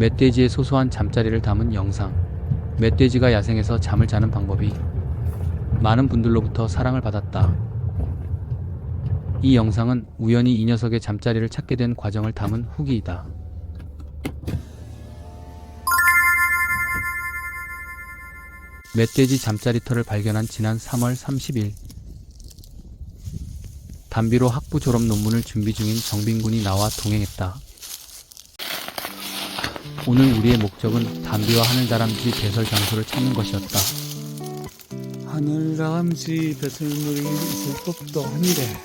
멧돼지의 소소한 잠자리를 담은 영상. 멧돼지가 야생에서 잠을 자는 방법이 많은 분들로부터 사랑을 받았다. 이 영상은 우연히 이 녀석의 잠자리를 찾게 된 과정을 담은 후기이다. 멧돼지 잠자리터를 발견한 지난 3월 30일 담비로 학부 졸업 논문을 준비 중인 정빈군이 나와 동행했다. 오늘 우리의 목적은 담비와 하늘다람쥐 배설 장소를 찾는 것이었다. 하늘다람쥐 배설물이 있을 법도 한데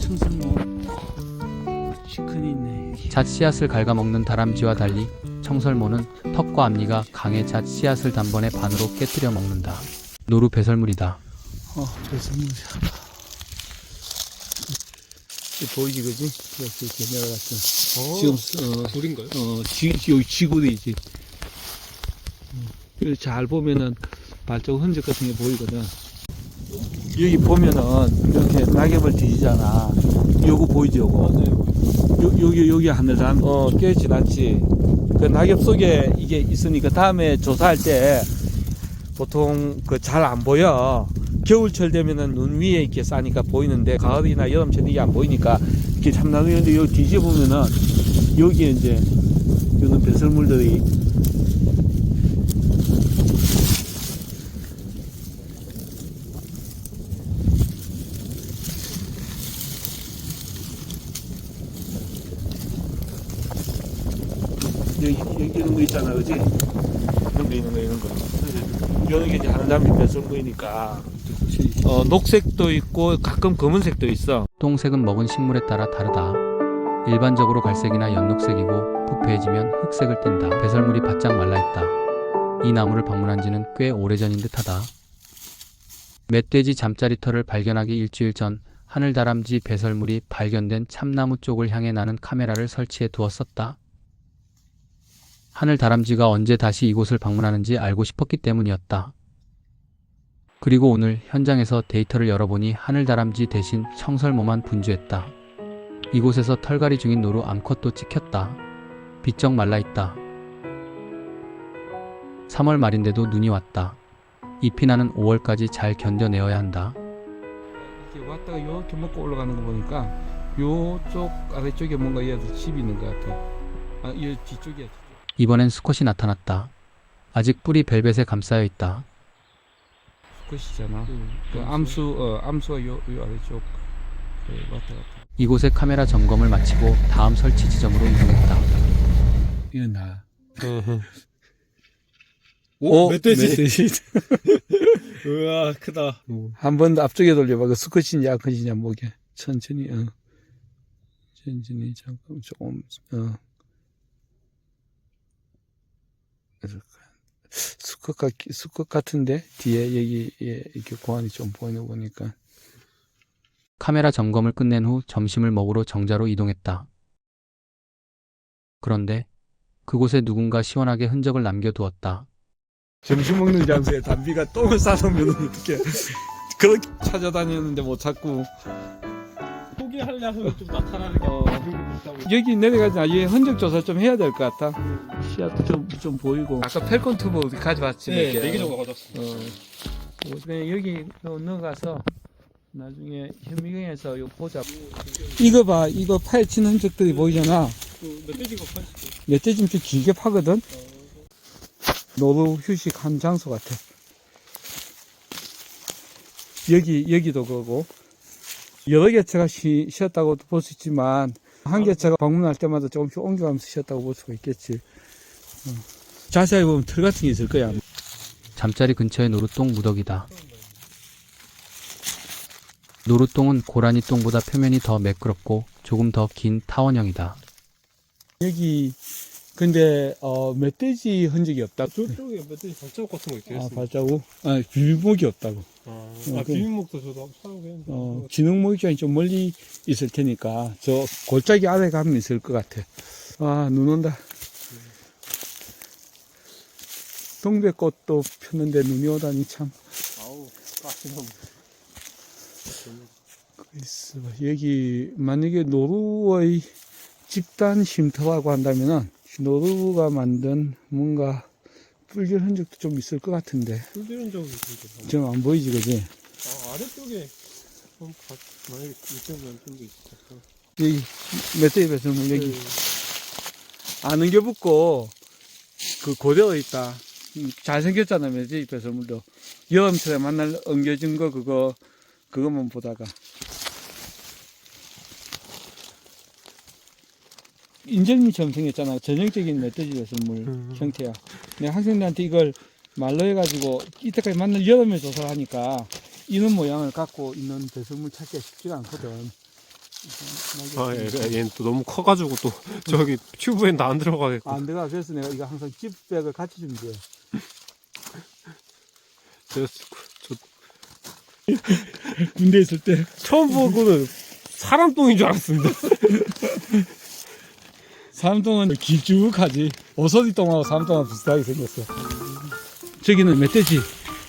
청설모 시큰이 있네 여기. 잣 씨앗을 갉아먹는 다람쥐와 달리 청설모는 턱과 앞니가 강해 잣 씨앗을 단번에 반으로 깨뜨려 먹는다. 노루 배설물이다. 어 배설물이야 이 보이지 그지? 이렇게 이렇게 내려갔어 지금 어, 돌인가요? 어 지, 지, 여기 지구이지. 이거 잘 보면은 발자국 흔적 같은 게 보이거든. 여기 보면은 이렇게 낙엽을 뒤지잖아. 요거 보이지 요거? 요, 여기 여기 하늘단 어 깨지 않지. 그 낙엽 속에 이게 있으니까 다음에 조사할 때 보통 그 잘 안 보여 겨울철 되면은 눈 위에 이렇게 싸니까 보이는데 가을이나 여름철 이게 안 보이니까 이렇게 참나는데 여기 뒤져 보면은 여기에 이제 이런 배설물들이 여기, 여기 거 있잖아, 그지? 이런 거, 이런 거, 이런 거. 이런 게 이제 하는 사람이 배설물이니까. 어, 녹색도 있고, 가끔 검은색도 있어. 똥색은 먹은 식물에 따라 다르다. 일반적으로 갈색이나 연녹색이고 부패해지면 흑색을 띈다. 배설물이 바짝 말라있다. 이 나무를 방문한 지는 꽤 오래전인 듯하다. 멧돼지 잠자리터를 발견하기 일주일 전 하늘다람쥐 배설물이 발견된 참나무 쪽을 향해 나는 카메라를 설치해 두었었다. 하늘다람쥐가 언제 다시 이곳을 방문하는지 알고 싶었기 때문이었다. 그리고 오늘 현장에서 데이터를 열어보니 하늘다람쥐 대신 청설모만 분주했다. 이곳에서 털갈이 중인 노루 암컷도 찍혔다. 비쩍 말라있다. 3월 말인데도 눈이 왔다. 잎이 나는 5월까지 잘 견뎌내어야 한다. 이렇게 왔다가 이렇게 먹고 올라가는 거 보니까 요쪽 아래쪽에 뭔가 얘들 집이 있는 것 같아. 아, 이 뒤쪽이야. 이번엔 수컷이 나타났다. 아직 뿔이 벨벳에 감싸여 있다. 수컷이잖아. 그 암수, 어, 암수가 요, 요 아래쪽 네, 왔다 갔다. 이곳의 카메라 점검을 마치고 다음 설치 지점으로 이동했다. 이건 나. 오, 멧돼지. 멧돼지. 우와, 크다. 한 번 더 앞쪽에 돌려봐. 그 수컷인지 약컷인지 한번 보게. 천천히, 어. 천천히, 잠깐, 조금, 어. 이렇게. 수컷 같, 수컷 같은데? 뒤에, 여기, 예, 이렇게 고안이 좀 보이는 거 보니까. 카메라 점검을 끝낸 후 점심을 먹으러 정자로 이동했다. 그런데 그곳에 누군가 시원하게 흔적을 남겨두었다. 점심 먹는 장소에 담비가 똥을 싸놓으면 어떡해. 그렇게 찾아다녔는데 못 찾고. 포기하려면 좀 나타나는 게 어. 여기 내려가지 나중에 흔적 조사 좀 해야 될 것 같아. 씨앗도 좀, 좀 보이고. 아까 펠콘 튜브 가져왔지. 네, 몇 개. 네개 정도 가졌어. 어. 어, 그냥 여기 넣- 넣어가서 나중에 현미경에서 이거 보자. 이거 봐. 이거 파헤친 흔적들이 보이잖아. 그 멧돼지가 파지. 멧돼지 좀 길게 파거든. 노루 휴식한 장소 같아. 여기 여기도 그거고 여러 개체가 쉬, 쉬었다고도 볼수 있지만 한 개체가 방문할 때마다 조금씩 옮겨가면서 쉬었다고 볼 수가 있겠지. 어. 자세히 보면 털 같은 게 있을 거야. 잠자리 근처의 노루똥 무더기다. 노루똥은 고라니 똥보다 표면이 더 매끄럽고 조금 더 긴 타원형이다. 여기 근데 어 멧돼지 흔적이 없다. 저쪽에 멧돼지 발자국 같은 거 있게 아 했어. 발자국? 아 비밀목이 없다고. 아, 어, 아 그- 비빔목도 저도 사용했는데. 어, 지능 모기장이 좀 멀리 있을 테니까 저 골짜기 아래 가면 있을 것 같아. 아, 눈 온다. 동백꽃도 폈는데 눈이 오다니 참. 아우, 까시놈. 있어. 여기 만약에 노루의 집단 쉼터라고 한다면은 노루가 만든 뭔가 뿔질 흔적도 좀 있을 것 같은데 풀리는 적이 있는데. 지금 안 보이지 그지? 아, 아래쪽에 좀 가, 만약에 이쪽만 좀게 있어. 여기 멧돼지 배설물 여기 네. 아는 게 붙고 그 고대어 있다. 음, 잘생겼잖아 멧돼지 배설물도 여름철에 만날 엉겨진 거 그거 그것만 보다가 인절미처럼 생겼잖아. 전형적인 멧돼지 배설물 음. 형태야. 내가 학생들한테 이걸 말로 해가지고 이때까지 만날 여름에 조사를 하니까 이런 모양을 갖고 있는 배설물 찾기가 쉽지가 않거든. 아, 예, 예, 얘는 또 너무 커가지고 또 저기 튜브엔 다안 들어가겠고. 안 들어가. 그래서 내가 이거 항상 집백을 같이 준비해. 저, 저 군대 있을 때. 처음 보고는 사람 똥인 줄 알았습니다. 사람똥은 길쭉하지. 오소리 똥하고 사람똥하고 비슷하게 생겼어. 저기는 멧돼지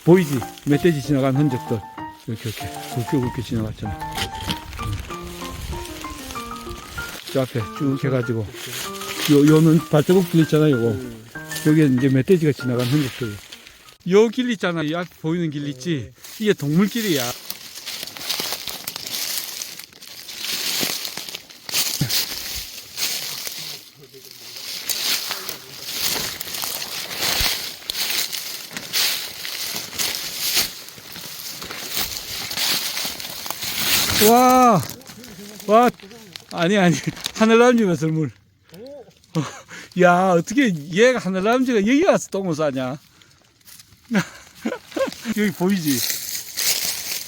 보이지? 멧돼지 지나간 흔적들. 이렇게 이렇게 굵게 굵게 지나갔잖아. 저 앞에 쭉 해가지고 요 요는 발자국 길 있잖아 요거. 여기에 이제 멧돼지가 지나간 흔적들. 요 길 있잖아. 이 앞에 보이는 길 있지? 이게 동물길이야. 와, 와, 아니, 아니, 하늘남지 배설물. 어, 야, 어떻게 얘가 하늘남지가 여기 와서 똥을 싸냐? 여기 보이지?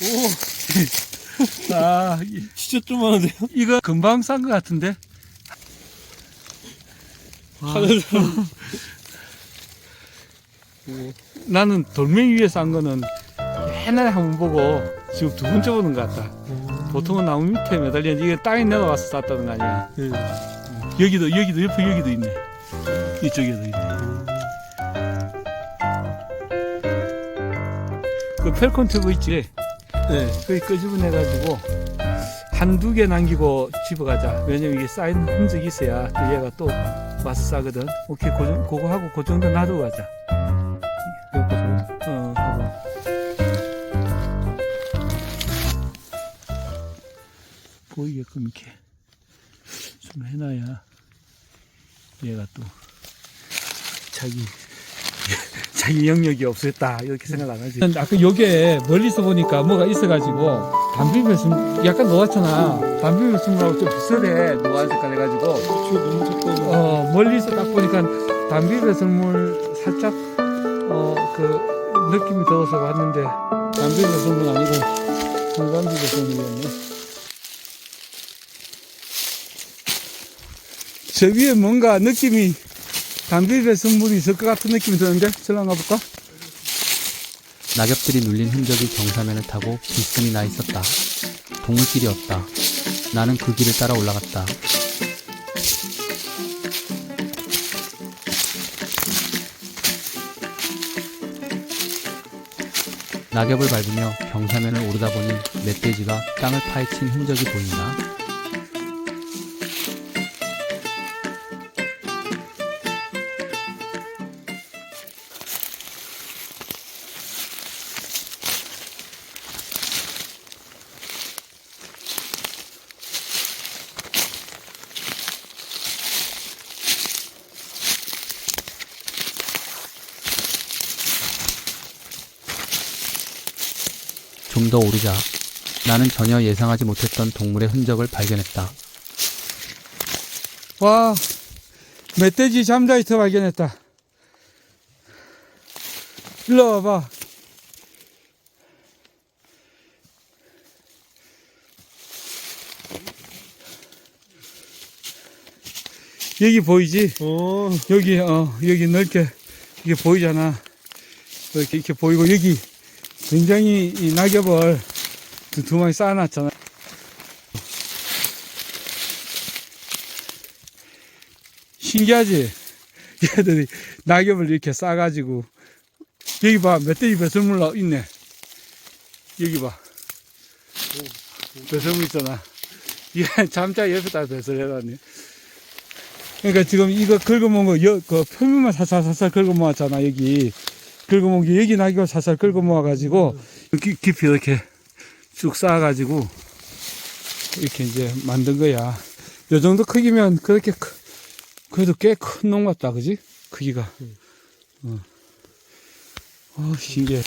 오. 아, 이- 진짜 좀 많은데요? 이거 금방 싼 것 같은데? 아, 나는 돌멩이 위에 싼 거는 옛날에 한 번 보고 지금 두 번째 보는 것 같다. 보통은 나무 밑에 매달려 이게 땅에 내려가서 쌌다는 거 아니야. 예. 여기도 여기도 옆에 여기도 있네. 이쪽에도 있네. 그 펠콘 튜브 있지? 네. 거기 끄집어내가지고 한두 개 남기고 집어가자. 왜냐면 이게 쌓인 흔적이 있어야 또 얘가 또 와서 싸거든. 오케이, 그, 정- 그거 하고 그 정도 놔두고 가자. 보이게끔 이렇게 좀 해놔야 얘가 또 자기 자기 영역이 없었다 이렇게 생각 안 하지. 아까 요게 멀리서 보니까 뭐가 있어가지고 담비배순 약간 노랗잖아. 담비배순하고 좀 비슷해 노란 색깔 해가지고 작다. 어 멀리서 딱 보니까 담비배순물 살짝 어그 느낌이 들어서 봤는데 담비배순물 아니고 홍담비배순물이었네. 저 위에 뭔가 느낌이 담비배순물이 있을 것 같은 느낌이 드는데 들어가 볼까? 낙엽들이 눌린 흔적이 경사면을 타고 비스듬히 나 있었다. 동물길이 없다. 나는 그 길을 따라 올라갔다. 낙엽을 밟으며 경사면을 오르다 보니 멧돼지가 땅을 파헤친 흔적이 보인다. 좀 더 오르자 나는 전혀 예상하지 못했던 동물의 흔적을 발견했다. 와, 멧돼지 잠자이터 발견했다. 일로 와봐. 여기 보이지? 어, 여기, 어, 여기 넓게, 이게 보이잖아. 이렇게, 이렇게 보이고, 여기 굉장히 이 낙엽을 두, 두 마리 쌓아놨잖아. 신기하지? 얘들이 낙엽을 이렇게 싸가지고 여기 봐 멧돼지 배설물 나 있네 여기 봐 배설물 있잖아 얘 잠자 옆에다 배설해놨네 그러니까 지금 이거 긁어모은 거, 여, 그 표면만 살살살살 긁어모았잖아, 여기. 긁어모은 게 여기 나기가 살살 긁어모아가지고, 깊- 깊이 이렇게 쭉 쌓아가지고, 이렇게 이제 만든 거야. 요 정도 크기면 그렇게 크, 그래도 꽤 큰 놈 같다, 그지? 크기가. 어. 어, 신기해.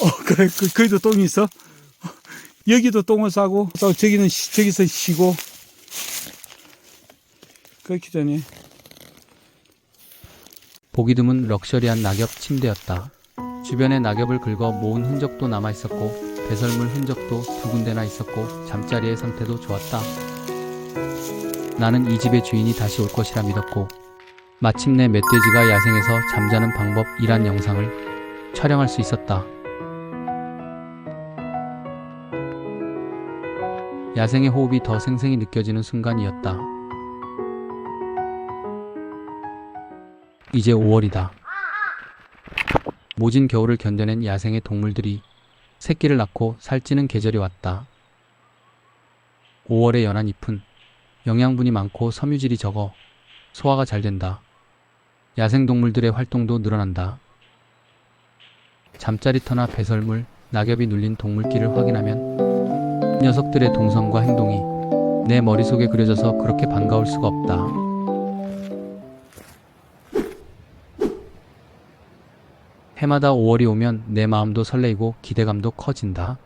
어, 그래, 그, 거기도 똥이 있어? 여기도 똥을 싸고, 또 저기는, 쉬- 저기서 쉬고. 그렇게 되네. 보기 드문 럭셔리한 낙엽 침대였다. 주변에 낙엽을 긁어 모은 흔적도 남아 있었고 배설물 흔적도 두 군데나 있었고 잠자리의 상태도 좋았다. 나는 이 집의 주인이 다시 올 것이라 믿었고 마침내 멧돼지가 야생에서 잠자는 방법이란 영상을 촬영할 수 있었다. 야생의 호흡이 더 생생히 느껴지는 순간이었다. 이제 5월이다. 모진 겨울을 견뎌낸 야생의 동물들이 새끼를 낳고 살찌는 계절이 왔다. 5월의 연한 잎은 영양분이 많고 섬유질이 적어 소화가 잘 된다. 야생 동물들의 활동도 늘어난다. 잠자리 터나 배설물, 낙엽이 눌린 동물길을 확인하면 녀석들의 동선과 행동이 내 머릿속에 그려져서 그렇게 반가울 수가 없다. 해마다 5월이 오면 내 마음도 설레이고 기대감도 커진다.